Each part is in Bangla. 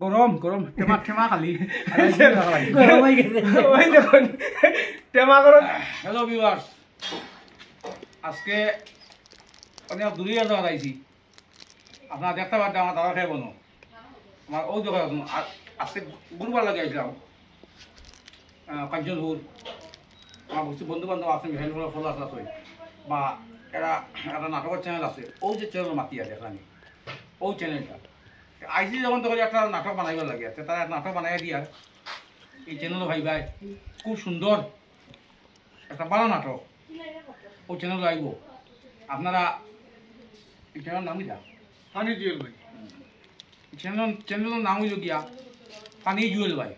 গরম গরম টেমা টেমা খালি। গরম হয়ে গেছে। ওই দেখুন। টেমা গরম হ্যালো ভিউয়ার্স আজকে অনেক দূরে যাওয়া আইছি আপনারা দেখতে পাচ্ছেন আমার দাদা খাই বনো। আমার ওই দোকান আজকে গুরুবার লাগে আইছিলাম কাঞ্চনপুর আমার বস্তু বন্ধু বান্ধব আছে মিঠাই ফল ফল আছে আছে। বা এরা একটা নাটকের চ্যানেল আছে। ওই যে চ্যানেল মাতিয়া দেখলামি ওই চ্যানেলটা আইসি যখন তখন একটা নাটক বানাইবার লাগে তে তারা একটা নাটক বানাই দিয়া এই চ্যানেলও ভাই ভাই খুব সুন্দর একটা ভালো নাটক ওই চ্যানেল আইব। আপনারা এই চ্যানেল নাম কিটা পানি জুয়েল ভাই। চ্যানেল চ্যানেলের নাম হইল গিয়া পানি জুয়েল ভাই।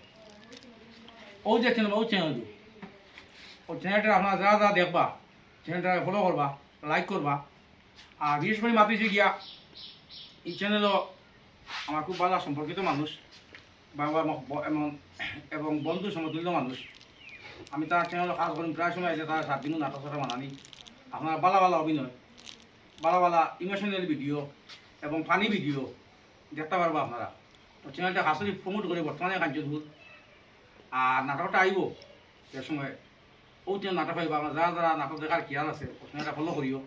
ও যে চ্যানেল ও চ্যানেল ও চ্যানেলটা আপনারা যা যা দেখবা চ্যানেলটা ফলো করবা লাইক করবা। আর বিশেষ করে মাতিছে গিয়া এই চ্যানেলও আমার খুব ভালো সম্পর্কিত মানুষ বা বা এমন এবং বন্ধু সমতুল্য মানুষ। আমি তার চ্যানেলে কাজ করি, প্রায় সময় আছে তার সাত দিনও নাটক সাটক বানানি আপনার বালা বালা অভিনয়, বালা বালা ইমোশনাল ভিডিও এবং ফানি ভিডিও দেখতে পারব আপনারা। তো চ্যানেলটা আসলে প্রমোট করে বর্তমানে কার্যভূত আর নাটকটা আইব সে সময় ও চ্যানেল নাটক আইব আমরা যারা যারা নাটক দেখার খেয়াল আছে চ্যানেলটা ফলো করিও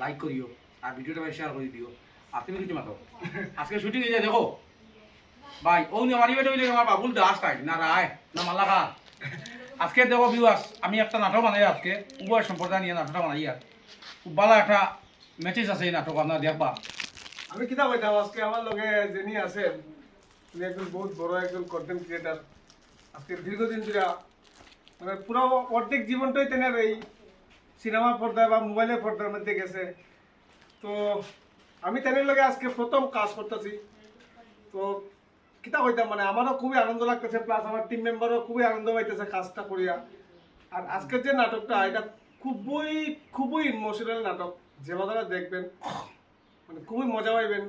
লাইক করিও, আর ভিডিওটা শেয়ার করে দিও। আর তুমি কিছু আজকে শুটিং এ যায় দেখো। ভাই ও নিয়ে মারি বেটা আমার বাবুল দাস তাই। না, রায়, না মাল্লাখা আজকে দেখো ভিউয়ার্স আমি একটা নাটক বানাই আজকে। উভয় সম্প্রদায় নিয়ে নাটকটা বানাই আর। খুব ভালো একটা মেসেজ আছে এই নাটক, আপনারা দেখবা। আমি কিতা কইতাম আজকে, আমার লগে যিনি আছেন উনি একজন বহুত বড় একজন কন্টেন্ট ক্রিয়েটার আজকে দীর্ঘদিন ধরে মানে পুরো অর্ধেক জীবনটাই তেনার এই সিনেমা পর্দায় বা মোবাইলের পর্দার মধ্যে গেছে। তো আমি তেনের লগে আজকে প্রথম কাজ করতেছি। তো কিতা কইতাম মানে আমারও খুবই আনন্দ লাগতেছে প্লাস আমার টিম মেম্বারও খুবই আনন্দ পাইতেছে কাজটা করিয়া। আর আজকের যে নাটকটা, এটা খুবই খুবই ইমোশনাল নাটক। যে বাজারে দেখবেন মানে খুবই মজা পাইবেন।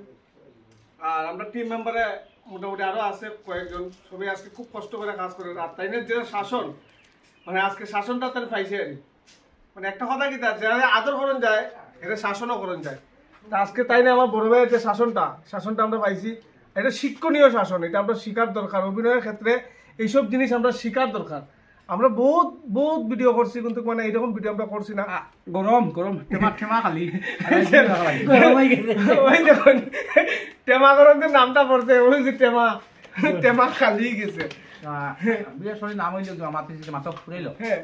আর আমরা টিম মেম্বারে মোটামুটি আরও আছে কয়েকজন, সবাই আজকে খুব কষ্ট করে কাজ করে। আর তাইনের যে শাসন মানে আজকে শাসনটা তার পাইছে মানে একটা কথা কি তার, যারা আদর করণ যায় এটা শাসনও করণ যায়। আজকে তাই না আমার বড় ভাইয়ের যে শাসনটা শাসনটা আমরা পাইছি এটা শিক্ষণীয় শাসন এটা আমরা শিকার দরকার অভিনয়ের ক্ষেত্রে এইসব জিনিস আমরা শিকার দরকার। আমরা বহুত বহুত ভিডিও করছি কিন্তু মানে এইরকম ভিডিও আমরা করছি না। গরম গরম টেমা টেমা খালি। গরম গেছে। ওই দেখুন টেমা করন্তের নামটা পড়ছে ওই যে টেমা টেমা খালি গেছে। বিশেষ করে নাম হইল আমার মাথা ফুরাইল। হ্যাঁ।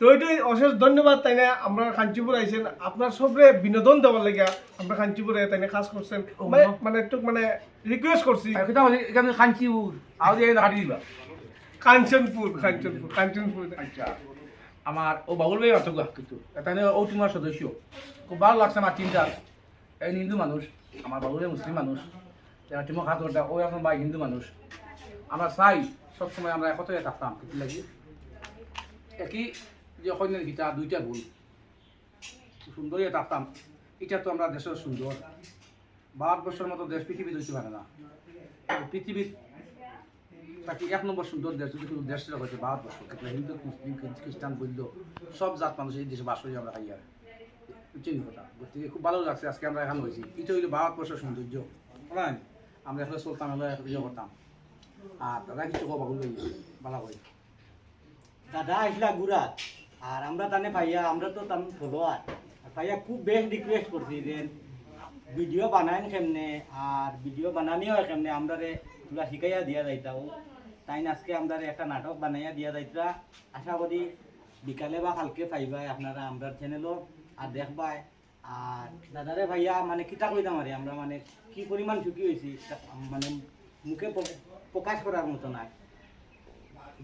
তো ওইটাই অশেষ ধন্যবাদ তাই না আমরা কাঞ্চিপুর আইছেন। আপনার সবরে বিনোদন দেওয়ার লাগিয়া আমরা কাঞ্চিপুরে তাই কাজ করছেন। মানে- মানে একটু মানে রিকোয়েস্ট করছি। কথা বলি এখানে খাঞ্চি উর আও যে হাঁটি দিবা। কাঞ্চনপুর কাঞ্চনপুর কাঞ্চনপুর। আচ্ছা আমার ও বাবুল ভাই অত কিন্তু। এখানে ও তোমার সদস্য। খুব ভালো লাগছে আমার টিমটা। এই হিন্দু মানুষ আমার বাবুল ভাই মুসলিম মানুষ। যারা টিমও খাত করতে ও এখন ভাই হিন্দু মানুষ। আমরা চাই সবসময় আমরা একত্রে থাকতাম কিছু লাগি। একই যে কন্যার গীতা দুইটা ভুল সুন্দরই থাকতাম এটা তো আমরা দেশের সুন্দর। ভারতবর্ষের মতো দেশ পৃথিবী হইতে পারে না। পৃথিবীর তাকে এক নম্বর সুন্দর দেশ যদি কোনো দেশ হয়েছে ভারতবর্ষ। হিন্দু, মুসলিম খ্রিস্টান, বৌদ্ধ, সব জাত মানুষ এই দেশে বাস করি আমরা খাই আর। কথা? গতিকে খুব ভালো লাগছে আজকে আমরা এখানে হয়েছি। এটা হইল ভারতবর্ষের সৌন্দর্য। বুঝলেন আমরা এখানে চলতাম, আমরা ইয়ে করতাম। আর দাদা কিছু কবা বলল? ভালো করে। দাদা আসলা গুড়াত। আর আমরা তানে ভাইয়া, আমরা তো তান ফলোয়ার ভাইয়া খুব বেশ রিকোয়েস্ট করছি যে ভিডিও বানাইন কেমনে, আর ভিডিও বানানিও কেমনে আমরা তুলা শিখাইয়া দিয়া যাইতাও। তাই আজকে আমরা একটা নাটক বানাইয়া দিয়া যাইতা আশা করি বিকালে বা কালকে পাইবাই আপনারা আমরা চ্যানেলও আর দেখবাই। আর দাদারে ভাইয়া মানে কিতা কইতাম আরে, আমরা মানে কি পরিমাণ ঝুঁকি হয়েছি মানে মুখে প্রকাশ করার মতো নাই।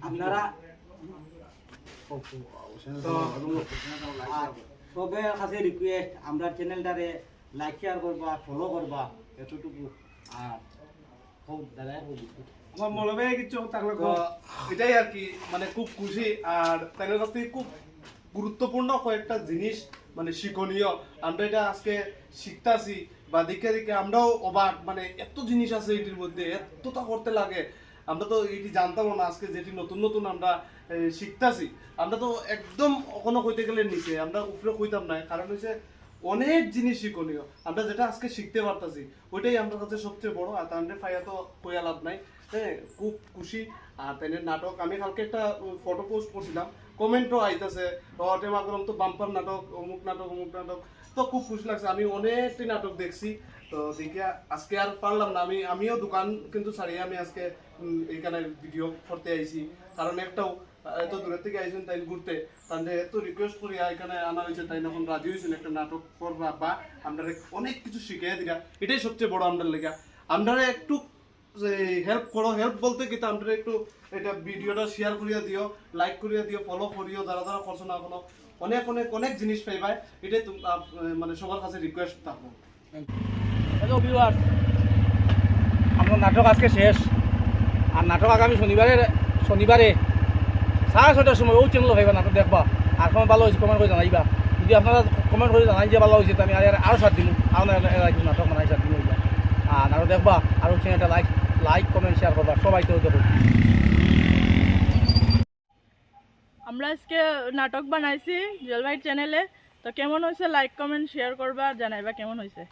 আপনারা সবের কাছে রিকোয়েস্ট আমরা চ্যানেলটারে লাইক শেয়ার করবা ফলো করবা এতটুকু। আর হোক দাদা আমার মনে হয় কিছু থাকলে এটাই আর কি মানে খুব খুশি। আর তাদের কাছ থেকে খুব গুরুত্বপূর্ণ কয়েকটা জিনিস মানে শিক্ষণীয়। আমরা এটা আজকে শিখতাছি বা দেখে দেখে আমরাও অবাক মানে এত জিনিস আছে এটির মধ্যে এতটা করতে লাগে। আমরা তো এটি জানতাম না আজকে যেটি নতুন নতুন আমরা শিখতাছি। আমরা তো একদম কোনো কইতে গেলে নিচে আমরা উপরে কইতাম না কারণ হচ্ছে অনেক জিনিস শিক্ষণীয়। আমরা যেটা আজকে শিখতে পারতাছি ওইটাই আমার কাছে সবচেয়ে বড়। আর তাহলে ফাইয়া তো কইয়া লাভ নাই। হ্যাঁ খুব খুশি। আর তাইনের নাটক আমি কালকে একটা ফটো পোস্ট করছিলাম। কমেন্টও আইতাছে টেমা করম তো বাম্পার নাটক অমুক নাটক অমুক নাটক। তো খুব খুশি লাগছে। আমি অনেকটি নাটক দেখছি। তো দেখে আজকে আর পারলাম না। আমি আমিও দোকান কিন্তু ছাড়িয়ে আমি আজকে উম, এইখানে ভিডিও করতে আইছি। কারণ একটাও এত দূরের থেকে আইছেন তাই ঘুরতে। তাহলে এত রিকোয়েস্ট করি এখানে আনা হয়েছে তাই এখন রাজি হয়েছেন একটা নাটক করবা বা আমরা অনেক কিছু শিখিয়ে দিলা এটাই সবচেয়ে বড় আমরা লেগা। আমরা একটু হেল্প করো। হেল্প বলতে কি আমরা একটু এটা ভিডিওটা শেয়ার করিয়া দিও লাইক করিয়া দিও ফলো করিও, যারা যারা করছ না কোনো অনেক অনেক অনেক জিনিস পাইবাই এটাই মানে সবার কাছে রিকোয়েস্ট থাকব। হ্যালো ভিউয়ার্স আপনার নাটক আজকে শেষ। আর নাটক আগামী শনিবারে শনিবারে সাড়ে ছটার সময় ও চ্যানেল ভাইবা নাটক দেখবা। আর সময় ভালো হয়েছে কমেন্ট করে জানাইবা। যদি আপনারা কমেন্ট করে জানাই যে ভালো হয়েছে আমি আর আরও সাত দিন আরও নাটক মানে সাত দিন যায় আর নাটক দেখবা, আর চ্যানেলটা লাইক লাইক কমেন্ট শেয়ার করবা। সবাই তো দেখো। আমরা আজকে নাটক বানাইছি জলবাইট চ্যানেলে তো কেমন হয়েছে? লাইক কমেন্ট শেয়ার করবা, জানাইবা কেমন হয়েছে?